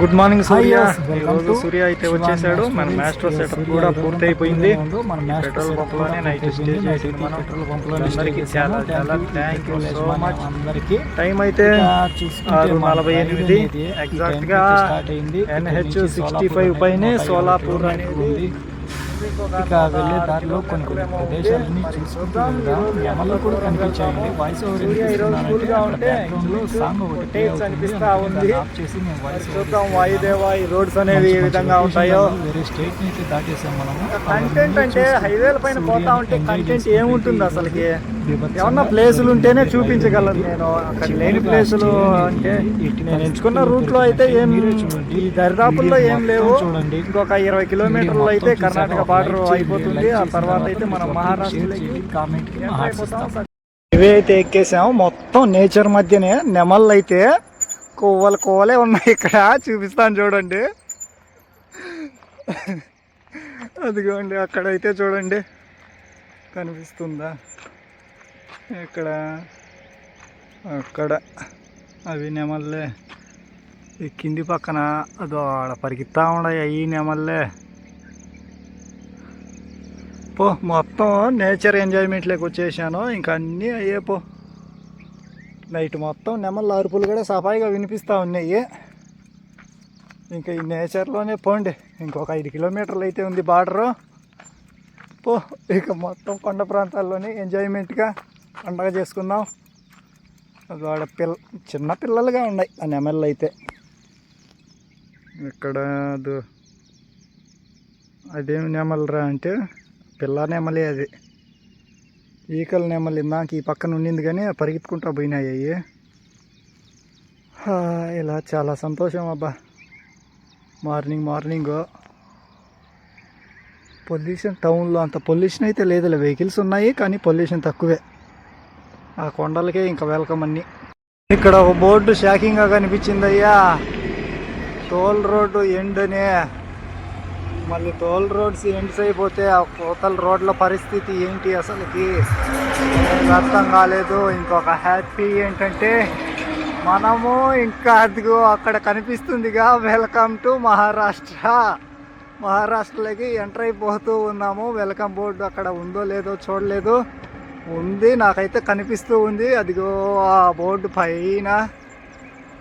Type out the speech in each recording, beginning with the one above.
Good morning సూర్య ఈరోజు సూర్య అయితే వచ్చేసాడు. మన మాస్టర్. సెటప్ కూడా పూర్తి అయిపోయింది పెట్రోల్ కూడా నైట్ స్టే మనం పెట్రోల్ అందరికీ స్టే చాలా. చాలా థ్యాంక్ యూ సో మచ్ అందరికీ టైం అయితే ఆరు నలభై ఎనిమిది. ఎగ్జాక్ట్గా ఎన్హెచ్ సిక్స్టీ ఫైవ్ పైనే సోలాపూర్ అనేది. ఇక వెళ్ళే దారిలో కొన్ని కొన్ని ప్రదేశాలని చూసుకుంటూ వెళ్దాం నెమలు కూడా కనిపించాయండి వాయిస్ ఓవర్ సాంగ్ ఒకటి. అనిపిస్తా ఉంది. దాన్ని ఆఫ్ చేసి మేము వాయిస్ ఓవర్ చూద్దాం వాయుదేవ ఈ రోడ్స్ అనేవి ఏ విధంగా ఉంటాయో వేరే స్టేట్ నుంచి దాటేసాం మనము కంటెంట్ అంటే హైవేల పైన పోతా ఉంటే కంటెంట్ ఏముంటుంది అసలుకి ఏమన్నా ప్లేసులు ఉంటేనే చూపించగలను నేను. అక్కడ లేని ప్లేసులు అంటే నేను ఎంచుకున్న రూట్లో అయితే ఏం ఈ దరిదాపుల్లో ఏం లేవు. చూడండి ఇంకొక ఇరవై కిలోమీటర్లు అయితే కర్ణాటక బార్డర్ అయిపోతుంది. ఆ తర్వాత అయితే మనం మహారాష్ట్ర ఇవే అయితే ఎక్కేసాము. మొత్తం నేచర్ మధ్యనే. నెమళ్ళు అయితే కొవ్వలు కొవ్వలే ఉన్నాయి ఇక్కడ. చూపిస్తాను చూడండి. అదిగోండి అక్కడైతే చూడండి. కనిపిస్తుందా? ఇక్కడ అక్కడ అవి నెమల్లే ఈ కింది పక్కన అదో ఆడ పరిగెత్తా ఉన్నాయి అవి నెమల్లే పో మొత్తం నేచర్ ఎంజాయ్మెంట్లోకి వచ్చేసాను. ఇంకా అన్నీ అయ్యే పో. నైట్ మొత్తం నెమళ్ళ అరుపులు కూడా సఫాయిగా వినిపిస్తూ ఉన్నాయి. ఇంకా ఈ నేచర్లోనే పోండి. ఇంకొక ఐదు కిలోమీటర్లు అయితే ఉంది బార్డరు. పో ఇక మొత్తం కొండ ప్రాంతాల్లోనే ఎంజాయ్మెంట్గా పండగ చేసుకుందాం. అది ఆడ పిల్ల చిన్న పిల్లలుగా ఉన్నాయి. ఆ నెమళ్ళు అయితే. ఇక్కడ అదేమి అదేం నెమలరా అంటే పిల్ల నెమలి అది. ఈకల నెమలి ఇందాక ఈ పక్కన ఉండింది కానీ పరిగెత్తుకుంటా పోయినాయి అవి ఇలా చాలా సంతోషం అబ్బా. Morning morning. పొల్యూషన్ టౌన్లో అంత పొల్యూషన్ అయితే లేదులే. వెహికల్స్ ఉన్నాయి కానీ పొల్యూషన్ తక్కువే. ఆ కొండలకే ఇంకా వెల్కమ్ అన్ని. ఇక్కడ ఒక బోర్డు షాకింగ్గా కనిపించింది అయ్యా టోల్ రోడ్డు ఎండ్ అనే మళ్ళీ టోల్ రోడ్స్ ఎండ్స్ అయిపోతే ఆ కోతల రోడ్ల పరిస్థితి ఏంటి అసలుకి? అర్థం కాలేదు. ఇంకొక హ్యాపీ ఏంటంటే మనము ఇంకా అదిగో అక్కడ కనిపిస్తుందిగా వెల్కమ్ టు మహారాష్ట్ర మహారాష్ట్రలోకి ఎంటర్ అయిపోతూ ఉన్నాము. వెల్కమ్ బోర్డు అక్కడ ఉందో లేదో చూడలేదు. ఉంది నాకైతే కనిపిస్తూ ఉంది. అదిగో ఆ బోర్డు పైన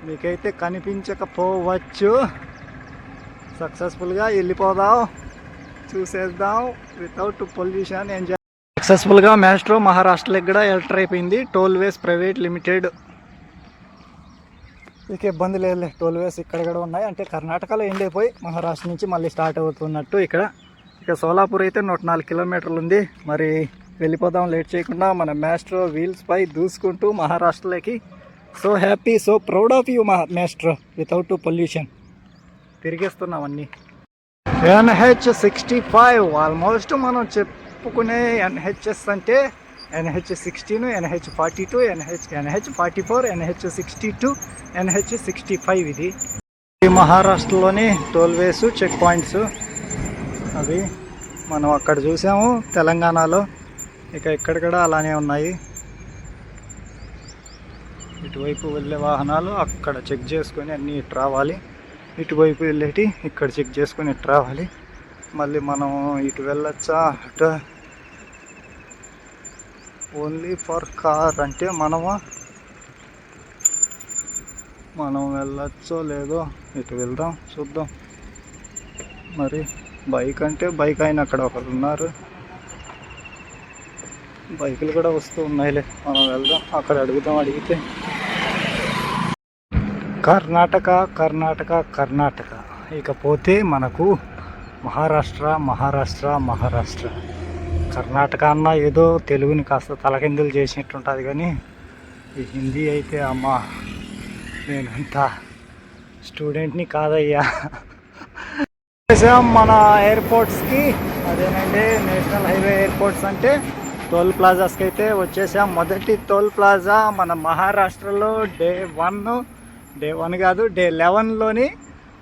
మీకైతే కనిపించకపోవచ్చు. సక్సెస్ఫుల్గా వెళ్ళిపోదాం చూసేద్దాం. Without pollution enjoy. సక్సెస్ఫుల్గా మ్యాస్ట్రో మహారాష్ట్ర కూడా ఎంటర్ అయిపోయింది? Tollways private limited. ఇక ఇబ్బంది లేదులే టోల్ వేస్ ఇక్కడ కూడా ఉన్నాయి. అంటే కర్ణాటకలో ఎండ్ అయిపోయి మహారాష్ట్ర నుంచి మళ్ళీ స్టార్ట్ అవుతున్నట్టు ఇక్కడ. ఇక సోలాపూర్ అయితే నూట నాలుగు కిలోమీటర్లు ఉంది. మరి వెళ్ళిపోదాం లేట్ చేయకుండా మన మ్యాస్ట్రో వీల్స్ పై దూసుకుంటూ మహారాష్ట్రలోకి. So happy so proud of you Maha maestro without pollution తిరిగేస్తున్నాం అన్నీ ఎన్హెచ్ సిక్స్టీ ఫైవ్ ఆల్మోస్ట్ మనం చెప్పుకునే ఎన్హెచ్ఎస్ అంటే NH sixteen NH forty two NH NH forty four NH sixty two NH sixty five ఇది. మహారాష్ట్రలోని టోల్వేస్ check points అవి మనం అక్కడ చూసాము తెలంగాణలో. ఇక ఇక్కడ కూడా అలానే ఉన్నాయి. ఇటువైపు వెళ్ళే వాహనాలు అక్కడ చెక్ చేసుకొని అన్నీ ఇటు రావాలి. ఇటువైపు వెళ్ళేటి ఇక్కడ చెక్ చేసుకొని ఇటు రావాలి. మళ్ళీ మనం ఇటు వెళ్ళొచ్చా? అటు. ఓన్లీ ఫర్ కార్ అంటే మనము? మనం వెళ్ళొచ్చో లేదో ఇటు వెళ్దాం చూద్దాం. మరి బైక్ అంటే బైక్ అయిన అక్కడ ఒకరు ఉన్నారు. బైకులు కూడా వస్తూ ఉన్నాయిలే. మనం వెళ్దాం. అక్కడ అడుగుదాం అడిగితే. కర్ణాటక కర్ణాటక కర్ణాటక. ఇకపోతే మనకు మహారాష్ట్ర మహారాష్ట్ర మహారాష్ట్ర. కర్ణాటక అన్న ఏదో తెలుగుని కాస్త తలకిందులు చేసినట్టుంటుంది కానీ ఈ హిందీ అయితే అమ్మ నేనంత స్టూడెంట్ని కాదయ్యా. మన ఎయిర్పోర్ట్స్కి అదేనండి నేషనల్ హైవే ఎయిర్పోర్ట్స్ అంటే టోల్ ప్లాజాస్కి అయితే వచ్చేసాం. మొదటి టోల్ ప్లాజా మన మహారాష్ట్రలో డే వన్ డే వన్ కాదు డే లెవెన్లోని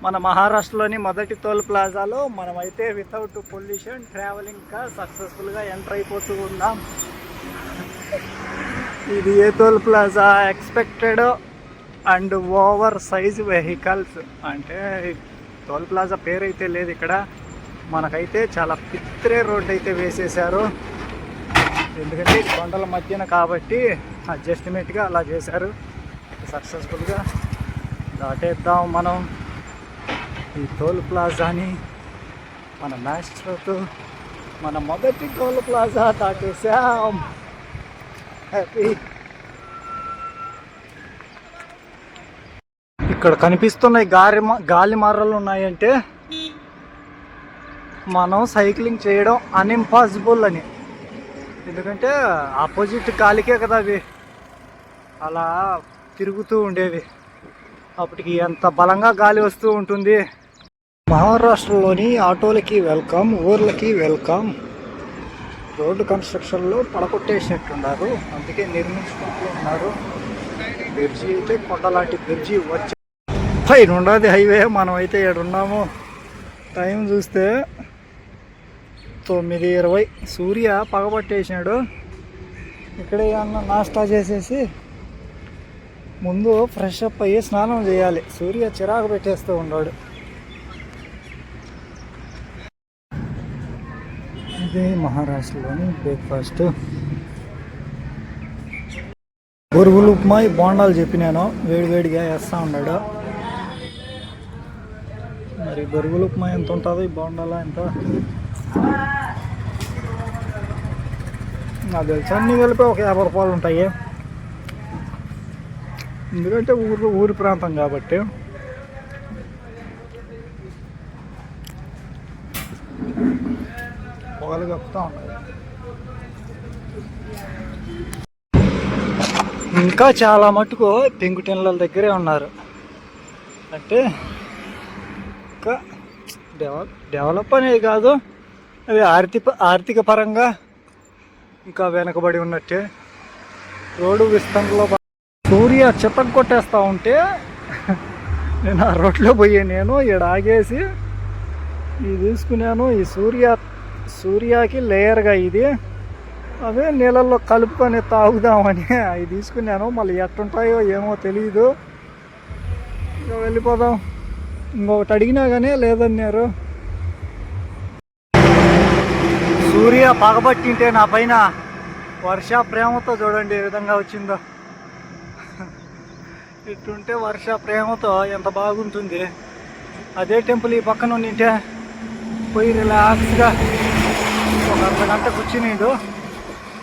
మన మహారాష్ట్రలోని మొదటి టోల్ ప్లాజాలో మనమైతే వితౌట్ పొల్యూషన్ ట్రావెలింగ్గా సక్సెస్ఫుల్గా ఎంటర్ అయిపోతూ ఉన్నాం. ఇది ఏ toll plaza expected and over size vehicles అంటే టోల్ ప్లాజా పేరు అయితే లేదు ఇక్కడ. మనకైతే చాలా పిత్రే రోడ్ అయితే వేసేసారు ఎందుకంటే కొండల మధ్యన కాబట్టి అడ్జస్ట్మెంట్గా అలా చేశారు. సక్సెస్ఫుల్గా దాటేద్దాం మనం ఈ టోల్ ప్లాజాని. మన మాస్టర్తో మన మొదటి టోల్ ప్లాజా దాటేసాం హ్యాపీ ఇక్కడ కనిపిస్తున్న గాలి మ- గాలి మర్రలు ఉన్నాయంటే మనం సైక్లింగ్ చేయడం అన్ఇంపాసిబుల్ అని. ఎందుకంటే ఆపోజిట్ గాలికే కదా అవి. అలా తిరుగుతూ ఉండేవి. అప్పటికి ఎంత బలంగా గాలి వస్తూ ఉంటుంది. మహారాష్ట్రలోని ఆటోలకి వెల్కమ్ ఊర్లకి వెల్కమ్. రోడ్డు కన్స్ట్రక్షన్లో పడగొట్టేసినట్టున్నారు. అందుకే నిర్మించుకుంటూ ఉన్నారు. బ్రిడ్జి అయితే కొండలాంటి బ్రిడ్జి వచ్చి పైన ఉండదు హైవే మనం అయితే ఇక్కడ ఉన్నాము టైం చూస్తే తొమ్మిది ఇరవై. సూర్య పగబట్టేసినాడు ఇక్కడ ఏమన్నా నాష్టా చేసేసి ముందు ఫ్రెష్ అప్ అయ్యి స్నానం చేయాలి. సూర్య చిరాకు పెట్టేస్తూ ఉన్నాడు. ఇది మహారాష్ట్రలోని బ్రేక్ఫాస్ట్ బొరుగులు ఉప్మా ఈ బోండాలు చెప్పినాను. వేడివేడిగా వేస్తూ ఉన్నాడు. మరి బొరుగులు ఉప్మా ఎంత ఉంటుందో? ఈ బోండాలా ఎంత? నాకు తెలిసి. అన్ని కలిపి ఒక యాభై రూపాయలు ఉంటాయి. ఎందుకంటే ఊరు ఊరి ప్రాంతం కాబట్టి. పొగలు కప్పుతూ ఉన్నాయి. ఇంకా చాలా మటుకు పెంకుటిన్ల దగ్గరే ఉన్నారు. అంటే ఇంకా డెవలప్ డెవలప్ అనేది కాదు. అది ఆర్థిక ఆర్థిక పరంగా ఇంకా వెనకబడి ఉన్నట్టే. రోడ్డు విస్తరణలో సూర్య చిత్తం కొట్టేస్తూ ఉంటే నేను ఆ రోడ్లో పోయి నేను ఈడ ఆగేసి ఇది తీసుకున్నాను. ఈ సూర్య సూర్యకి లేయర్గా ఇది. అవే నీళ్ళల్లో కలుపుకొని తాగుదామని అవి తీసుకున్నాను. మళ్ళీ ఎట్టుంటాయో ఏమో తెలియదు ఇంకా వెళ్ళిపోదాం. ఇంకొకటి అడిగినా కానీ లేదన్నారు. సూర్య పగబట్టింటే నా పైన వర్ష ప్రేమతో చూడండి ఏ విధంగా వచ్చిందో. ఇట్టుంటే వర్ష ప్రేమతో ఎంత బాగుంటుంది. అదే టెంపుల్ ఈ పక్కన ఉండింటే పోయి రిలాక్స్గా ఒక అర్ధ గంట కూర్చునిండు.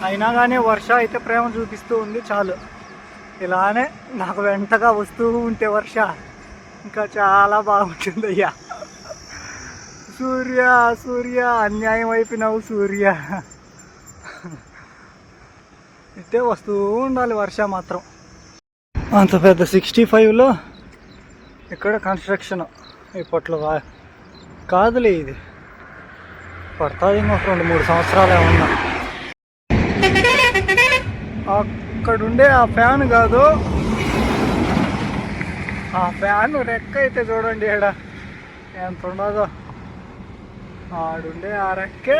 అయినా కానీ వర్ష అయితే ప్రేమ చూపిస్తూ ఉంది చాలు. ఇలానే నాకు వెంటగా వస్తూ ఉంటే వర్ష. ఇంకా చాలా బాగుంటుంది అయ్యా సూర్య సూర్య అన్యాయం అయిపోయినావు సూర్య. ఇట్టే వస్తూ ఉండాలి వర్ష మాత్రం. అంత పెద్ద సిక్స్టీ ఫైవ్లో ఇక్కడ కన్స్ట్రక్షన్ ఇప్పట్లో కాదులే ఇది. పడుతుంది ఇంకొక రెండు మూడు సంవత్సరాలు ఏమన్నా అక్కడుండే ఆ ఫ్యాన్ కాదు. ఆ ఫ్యాన్ రెక్క అయితే చూడండి ఇక్కడ ఎంత ఉండదో ఆడుండే ఆ రెక్కే.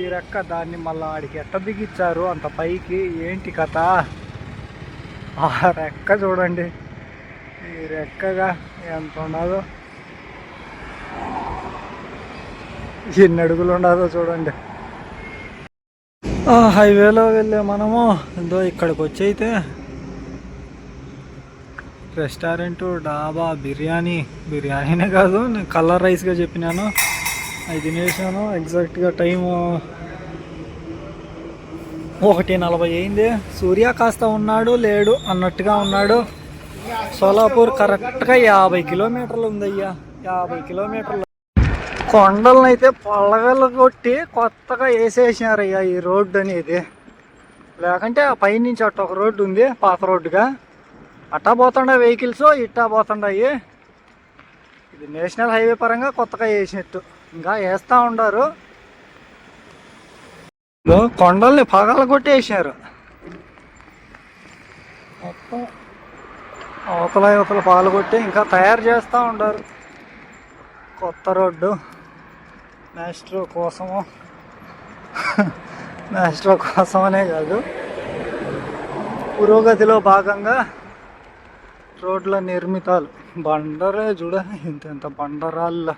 ఈ రెక్క దాన్ని మళ్ళీ ఆడికి ఎట్ట దిగిచ్చారు? అంత పైకి. ఏంటి కథ? ఆ రెక్క చూడండి. ఈ రెక్కగా ఎంత ఉండదో ఎన్ని అడుగులు ఉండదో చూడండి. ఆ హైవేలో వెళ్ళే మనము. ఎంతో ఇక్కడికి వచ్చి అయితే రెస్టారెంట్ డాబా బిర్యానీ. బిర్యానీనే కాదు నేను కలర్ రైస్గా చెప్పినాను. అది తినేసాను. ఎగ్జాక్ట్గా టైము ఒకటి నలభై అయింది. సూర్య కాస్త ఉన్నాడు లేడు అన్నట్టుగా ఉన్నాడు. సోలాపూర్ కరెక్ట్గా యాభై కిలోమీటర్లు ఉందయ్యా. యాభై కిలోమీటర్లు. కొండలను అయితే పొలగలు కొట్టి కొత్తగా వేసేసినారయ్యా ఈ రోడ్డు అనేది. లేకంటే ఆ పైనుంచి అట్ట ఒక రోడ్డు ఉంది పాత రోడ్డుగా. అట్టా పోతుండే వెహికల్స్ ఇట్టా పోతుండాయి. ఇది నేషనల్ హైవే పరంగా కొత్తగా వేసినట్టు. ఇంకా వేస్తూ ఉండారు కొండల్ని పగల కొట్టేసారు మొత్తం అవతల యువతల పాలు కొట్టి ఇంకా తయారు చేస్తూ ఉండరు కొత్త రోడ్డు. మాస్ట్రో కోసము. మాస్ట్రో కోసమనే కాదు. పురోగతిలో భాగంగా రోడ్ల నిర్మితాలు. బండరే చూడ ఇంత ఇంత బండరాళ్ళ.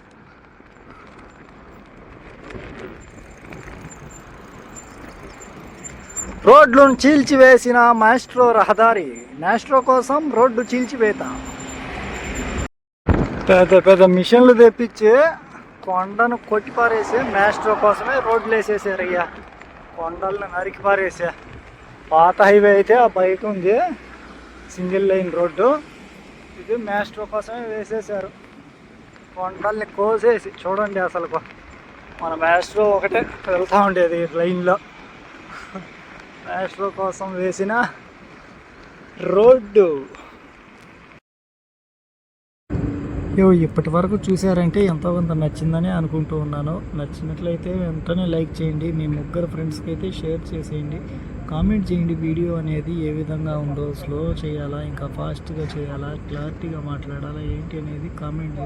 రోడ్లను చీల్చివేసిన మాస్ట్రో రహదారి. మాస్ట్రో కోసం రోడ్డు చీల్చివేత. పెద్ద పెద్ద మిషన్లు తెప్పించి కొండను కొట్టి పారేసి మాస్ట్రో కోసమే రోడ్లు వేసేసారు అయ్యా కొండలను నరికి పారేసా పాత హైవే అయితే ఆ బైక్ ఉంది. Single line road. ఇది మాస్ట్రో కోసమే వేసేసారు. కొండల్ని కోసేసి చూడండి అసలు మన మాస్ట్రో ఒకటే వెళ్తూ ఉండేది లైన్లో. మెట్రో కోసం వేసిన రోడ్డు. యో ఇప్పటి వరకు చూసారంటే ఎంతో కొంత నచ్చిందని అనుకుంటూ ఉన్నాను. నచ్చినట్లయితే వెంటనే లైక్ చేయండి. మీ ముగ్గురు ఫ్రెండ్స్కి అయితే షేర్ చేసేయండి. కామెంట్ చేయండి వీడియో అనేది ఏ విధంగా ఉందో. స్లో చేయాలా? ఇంకా ఫాస్ట్గా చేయాలా? క్లారిటీగా మాట్లాడాలా? ఏంటి అనేది కామెంట్ చేసి